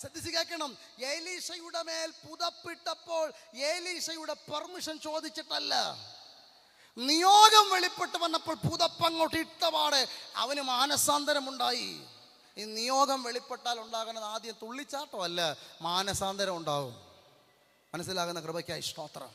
ശ്രദ്ധിച്ച് കേൾക്കണം ഏലീഷയുടെ മേൽ പുതപ്പിട്ടപ്പോൾ ഏലീഷയുടെ പെർമിഷൻ ചോദിച്ചിട്ടല്ല. നിയോഗം വെളിപ്പെട്ട് വന്നപ്പോൾ പുതപ്പങ്ങോട്ട് ഇട്ടപാടെ അവന് മാനസാന്തരമുണ്ടായി. ഈ നിയോഗം വെളിപ്പെട്ടാൽ ഉണ്ടാകുന്നത് ആദ്യം തുള്ളിച്ചാട്ടമല്ല മാനസാന്തരം ഉണ്ടാവും മനസ്സിലാകുന്ന കൃപയ്ക്കായി സ്തോത്രം.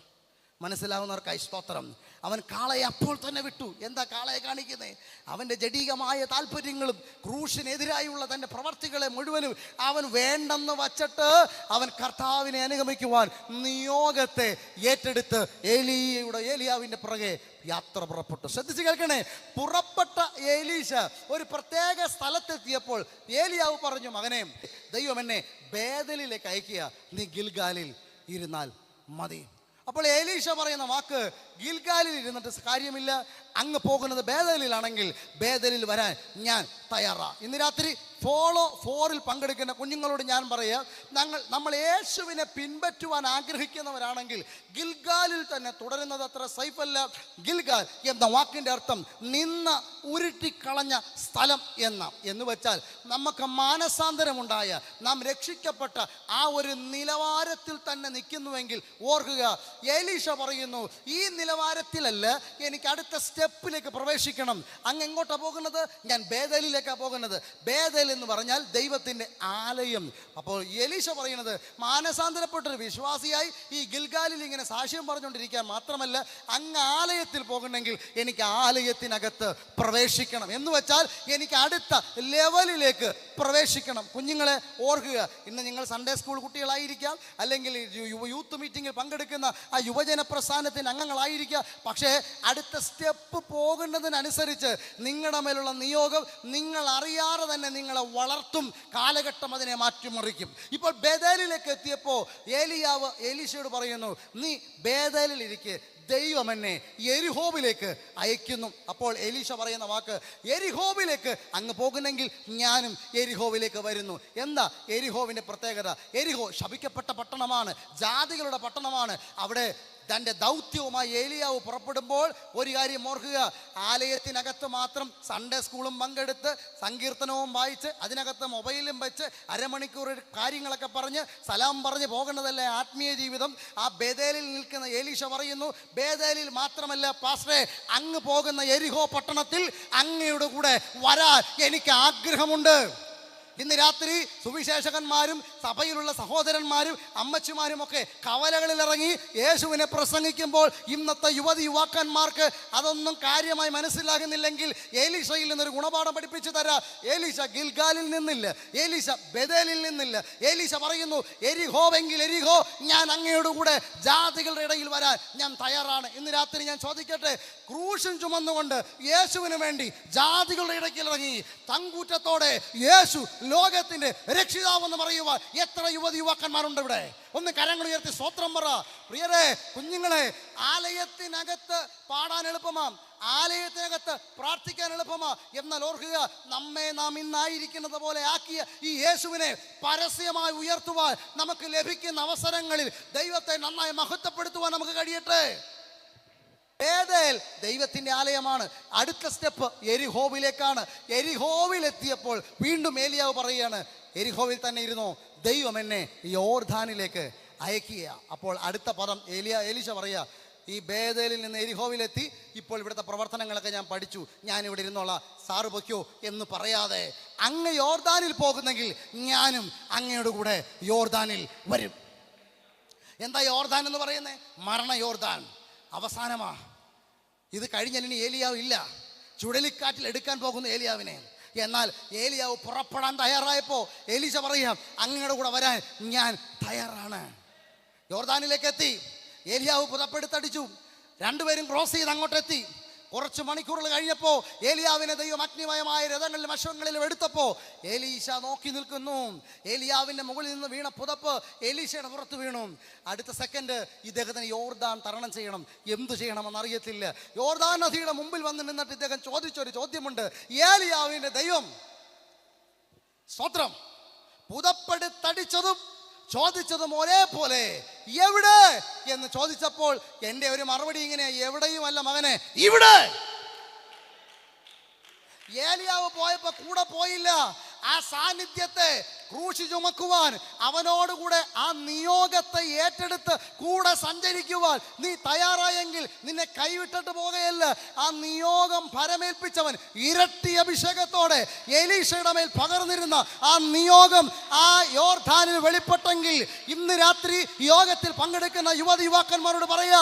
മനസ്സിലാകുന്നവർക്കായി സ്തോത്രം. അവൻ കാളയെ അപ്പോൾ തന്നെ വിട്ടു. എന്താ കാളയെ കാണിക്കുന്നത് അവന്റെ ജഡീകമായ താല്പര്യങ്ങളും ക്രൂശിനെതിരായുള്ള തന്റെ പ്രവർത്തികളെ മുഴുവനും അവൻ വേണ്ടെന്ന് വച്ചിട്ട് അവൻ കർത്താവിനെ അനുഗമിക്കുവാൻ നിയോഗത്തെ ഏറ്റെടുത്ത് ഏലിയയുടെ ഏലിയാവിന്റെ പുറകെ യാത്ര പുറപ്പെട്ടു. ശ്രദ്ധിച്ച് കേൾക്കണേ. പുറപ്പെട്ട ഏലീശ ഒരു പ്രത്യേക സ്ഥലത്തെത്തിയപ്പോൾ ഏലിയാവ് പറഞ്ഞു മകനെ ദൈവം എന്നെ ബേദലിലേക്ക് അയക്കുക നീ ഗിൽഗാലിൽ ഇരുന്നാൽ മതി. അപ്പോൾ ഏലീഷ പറയുന്ന വാക്ക് ഗിൽഗാലിൽ ഇരുന്നിട്ട് കാര്യമില്ല. അങ്ങ് പോകുന്നത് ബേദലിലാണെങ്കിൽ ബേദലിൽ വരാൻ ഞാൻ തയ്യാറാ. ഇന്ന് രാത്രി ഫോളോ ഫോറിൽ പങ്കെടുക്കുന്ന കുഞ്ഞുങ്ങളോട് ഞാൻ പറയുക ഞങ്ങൾ നമ്മൾ യേശുവിനെ പിൻപറ്റുവാൻ ആഗ്രഹിക്കുന്നവരാണെങ്കിൽ ഗിൽഗാലിൽ തന്നെ തുടരുന്നത് അത്ര സൈഫല്ല. ഗിൽഗാൽ എന്ന വാക്കിന്റെ അർത്ഥം നിന്ന് ഉരുട്ടിക്കളഞ്ഞ സ്ഥലം എന്ന എന്ന് വെച്ചാൽ നമുക്ക് മാനസാന്തരമുണ്ടായ നാം രക്ഷിക്കപ്പെട്ട ആ ഒരു നിലവാരത്തിൽ തന്നെ നിൽക്കുന്നുവെങ്കിൽ ഓർക്കുക ഏലീഷ പറയുന്നു ഈ നിലവാരത്തിലല്ല എനിക്ക് അടുത്ത സ്റ്റെപ്പിലേക്ക് പ്രവേശിക്കണം. അങ്ങ് എങ്ങോട്ടാണ് പോകുന്നത്? ഞാൻ ബേദലിലേക്കാണ് പോകുന്നത്. ബേദൽ എന്ന് പറഞ്ഞാൽ ദൈവത്തിന്റെ ആലയം. അപ്പോൾ എലീശ പറയുന്നത് മാനസാന്തരപ്പെട്ടൊരു വിശ്വാസിയായി ഈ ഗിൽഗാലിൽ ഇങ്ങനെ സാക്ഷ്യം പറഞ്ഞുകൊണ്ടിരിക്കാൻ മാത്രമല്ല അങ്ങ് ആലയത്തിൽ പോകണമെങ്കിൽ എനിക്ക് ആലയത്തിനകത്ത് പ്രവേശിക്കണം. എന്ന് വെച്ചാൽ എനിക്ക് അടുത്ത ലെവലിലേക്ക് പ്രവേശിക്കണം. കുഞ്ഞുങ്ങളെ ഓർക്കുക ഇന്ന് നിങ്ങൾ സൺഡേ സ്കൂൾ കുട്ടികളായിരിക്കാം അല്ലെങ്കിൽ യൂത്ത് മീറ്റിങ്ങിൽ പങ്കെടുക്കുന്ന ആ യുവജന പ്രസ്ഥാനത്തിന്റെ അംഗങ്ങളായിരിക്കാം. പക്ഷേ അടുത്ത സ്റ്റെപ്പ് പോകുന്നതിനനുസരിച്ച് നിങ്ങളുടെ മേലുള്ള നിയോഗം നിങ്ങൾ അറിയാതെ തന്നെ നിങ്ങളെ വളർത്തും കാലഘട്ടം അതിനെ മാറ്റിമറിക്കും. ഇപ്പോൾ ബേദാലിലേക്ക് എത്തിയപ്പോൾ ഏലിയാവ് ഏലീശയോട് പറയുന്നു നീ ബേദാലിലിരിക്കെ ദൈവം എന്നെ എരിഹോബിലേക്ക് അയക്കുന്നു അപ്പോൾ എലീശ പറയുന്ന വാക്ക് എരിഹോബിലേക്ക് അങ്ങ് പോകുന്നെങ്കിൽ ഞാനും എരിഹോവിലേക്ക് വരുന്നു. എന്താ എരിഹോവിന്റെ പ്രത്യേകത? എരിഹോ ശപിക്കപ്പെട്ട പട്ടണമാണ് ജാതികളുടെ പട്ടണമാണ്. അവിടെ തന്റെ ദൗത്യവുമായി ഏലിയാവ് പുറപ്പെടുമ്പോൾ ഒരു കാര്യം ഓർക്കുക. ആലയത്തിനകത്ത് മാത്രം സൺഡേ സ്കൂളും പങ്കെടുത്ത് സങ്കീർത്തനവും വായിച്ച് അതിനകത്ത് മൊബൈലും വെച്ച് അരമണിക്കൂർ കാര്യങ്ങളൊക്കെ പറഞ്ഞ് സലാം പറഞ്ഞ് പോകേണ്ടതല്ല ആത്മീയ ജീവിതം? ആ ബേദേലിൽ നിൽക്കുന്ന ഏലീഷ പറയുന്നു ബേദേലിൽ മാത്രമല്ല പാസ്റ്ററെ അങ്ങ് പോകുന്ന എരിഹോ പട്ടണത്തിൽ അങ്ങയുടെ കൂടെ വരാൻ എനിക്ക് ആഗ്രഹമുണ്ട്. ഇന്ന് രാത്രി സുവിശേഷകന്മാരും സഭയിലുള്ള സഹോദരന്മാരും അമ്മച്ചിമാരും ഒക്കെ കവലകളിൽ ഇറങ്ങി യേശുവിനെ പ്രസംഗിക്കുമ്പോൾ ഇന്നത്തെ യുവതി യുവാക്കന്മാർക്ക് അതൊന്നും കാര്യമായി മനസ്സിലാകുന്നില്ലെങ്കിൽ ഏലീഷയിൽ നിന്നൊരു ഗുണപാഠം പഠിപ്പിച്ചു തരാം. ഏലീഷ ഗിൽഗാലിൽ നിന്നില്ല. ഏലീഷ ബദലിൽ നിന്നില്ല. ഏലീഷ പറയുന്നു എരിഹോവെങ്കിൽ എരിഹോ ഞാൻ അങ്ങയുടെ കൂടെ ജാതികളുടെ ഇടയിൽ വരാൻ ഞാൻ തയ്യാറാണ്. ഇന്ന് രാത്രി ഞാൻ ചോദിക്കട്ടെ ക്രൂശും ചുമന്നുകൊണ്ട് യേശുവിന് വേണ്ടി ജാതികളുടെ ഇടയ്ക്കിൽ ഇറങ്ങി തങ്കൂറ്റത്തോടെ യേശു ലോകത്തിന്റെ രക്ഷിതാവെന്ന് പറയുവാൻ എത്ര യുവതി യുവാക്കന്മാരുണ്ട് ഇവിടെ? ഒന്ന് കരങ്ങൾ ഉയർത്തി സ്വോത്രം പറ. പ്രിയരെ കുഞ്ഞുങ്ങളെ ആലയത്തിനകത്ത് പാടാൻ എളുപ്പമാ. ആലയത്തിനകത്ത് പ്രാർത്ഥിക്കാൻ എളുപ്പമാ. എന്നാൽ ഓർക്കുക നമ്മെ നാം ഇന്നായിരിക്കുന്നത് പോലെ ആക്കിയ ഈ യേശുവിനെ പരസ്യമായി ഉയർത്തുവാൻ നമുക്ക് ലഭിക്കുന്ന അവസരങ്ങളിൽ ദൈവത്തെ നന്നായി മഹത്വപ്പെടുത്തുവാൻ നമുക്ക് കഴിയട്ടെ. ബേതേൽ ദൈവത്തിന്റെ ആലയമാണ്. അടുത്ത സ്റ്റെപ്പ് എരിഹോവിലേക്കാണ്. എരിഹോവിലെത്തിയപ്പോൾ വീണ്ടും ഏലിയാവ് പറയുകയാണ് എരിഹോവിൽ തന്നെ ഇരുന്നോ? ദൈവം എന്നെ യോർധാനിലേക്ക് അയക്കുക അപ്പോൾ അടുത്ത പദം ഏലിയ ഏലിശ പറയുക ഈ ബേദലിൽ നിന്ന് എരിഹോവിലെത്തി. ഇപ്പോൾ ഇവിടുത്തെ പ്രവർത്തനങ്ങളൊക്കെ ഞാൻ പഠിച്ചു. ഞാൻ ഇവിടെ ഇരുന്നോളാം. സാറ് പൊയ്ക്കോ എന്ന് പറയാതെ അങ്ങ് യോർദാനിൽ പോകുന്നെങ്കിൽ ഞാനും അങ്ങയുടെ കൂടെ യോർദാനിൽ വരും. എന്താ യോർദാൻ എന്ന് പറയുന്നത് മരണ യോർദാൻ അവസാനമാ. ഇത് കഴിഞ്ഞാൽ ഇനി ഏലിയാവ് ഇല്ല. ചുഴലിക്കാറ്റിൽ എടുക്കാൻ പോകുന്ന ഏലിയാവിനെ. എന്നാൽ ഏലിയാവ് പുറപ്പെടാൻ തയ്യാറായപ്പോൾ ഏലീശ പറയാം അങ്ങയുടെ കൂടെ വരാൻ ഞാൻ തയ്യാറാണ്. യോർദാനിലേക്ക് എത്തി. ഏലിയാവ് പുതപ്പെടുത്തടിച്ചു രണ്ടുപേരും ക്രോസ് ചെയ്ത് അങ്ങോട്ടെത്തി. കുറച്ച് മണിക്കൂറുകൾ കഴിഞ്ഞപ്പോൾ ഏലിയാവിനെ ദൈവം അഗ്നിമയമായ രഥങ്ങളിലും അശ്വങ്ങളിലും എടുത്തപ്പോൾ ഏലീശ നോക്കി നിൽക്കുന്നു. ഏലിയാവിന്റെ മുകളിൽ നിന്ന് വീണ പുതപ്പ് ഏലീശയുടെ പുറത്ത് വീണു. അടുത്ത സെക്കൻഡ് ഇദ്ദേഹത്തിന് യോർദാൻ തരണം ചെയ്യണം. എന്തു ചെയ്യണമെന്ന് അറിയത്തില്ല. യോർദാൻ നദിയുടെ മുമ്പിൽ വന്ന് നിന്നിട്ട് ഇദ്ദേഹം ചോദിച്ചൊരു ചോദ്യമുണ്ട്. ഏലിയാവിന്റെ ദൈവം സ്തോത്രം. പുതപ്പെടുത്തടിച്ചതും ചോദിച്ചതും ഒരേപോലെ എവിടെ? എന്ന് ചോദിച്ചപ്പോൾ എന്റെ ഒരു മറുപടി ഇങ്ങനെ എവിടെയുമല്ല മകനെ ഇവിടെ. ഏലിയാവ് പോയപ്പോ കൂടെ പോയില്ല. ആ സാന്നിധ്യത്തെ ക്രൂശി ചുമക്കുവാൻ അവനോടുകൂടെ ആ നിയോഗത്തെ ഏറ്റെടുത്ത് കൂടെ സഞ്ചരിക്കുവാൻ നീ തയ്യാറായെങ്കിൽ നിന്നെ കൈവിട്ടിട്ട് പോകുകയല്ല ആ നിയോഗം ഫലമേൽപ്പിച്ചവൻ ഇരട്ടി അഭിഷേകത്തോടെ എലീഷയുടെ മേൽ പകർന്നിരുന്ന ആ നിയോഗം ആ യോർധാനിൽ വെളിപ്പെട്ടെങ്കിൽ ഇന്ന് രാത്രി യോഗത്തിൽ പങ്കെടുക്കുന്ന യുവതി യുവാക്കന്മാരോട് പറയുക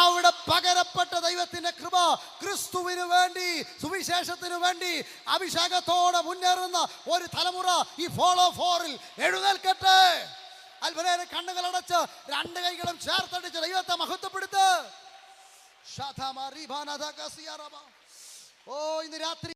അവിടെ പകരപ്പെട്ട ദൈവത്തിന്റെ കൃപ ക്രിസ്തുവിന് വേണ്ടി സുവിശേഷത്തിന് വേണ്ടി അഭിഷേകത്തോടെ മുന്നേറുന്ന ഒരു തലമുറ ഈ ഫോളോ ഫോറിൽ എഴുന്നേൽക്കട്ടെ. അത്ഭുതം കണ്ണുകൾ അടച്ച് രണ്ട് കൈകളും ചേർത്തടിച്ച് ദൈവത്തെ മഹത്വപ്പെടുത്ത്. ഓ ഇന്ന് രാത്രി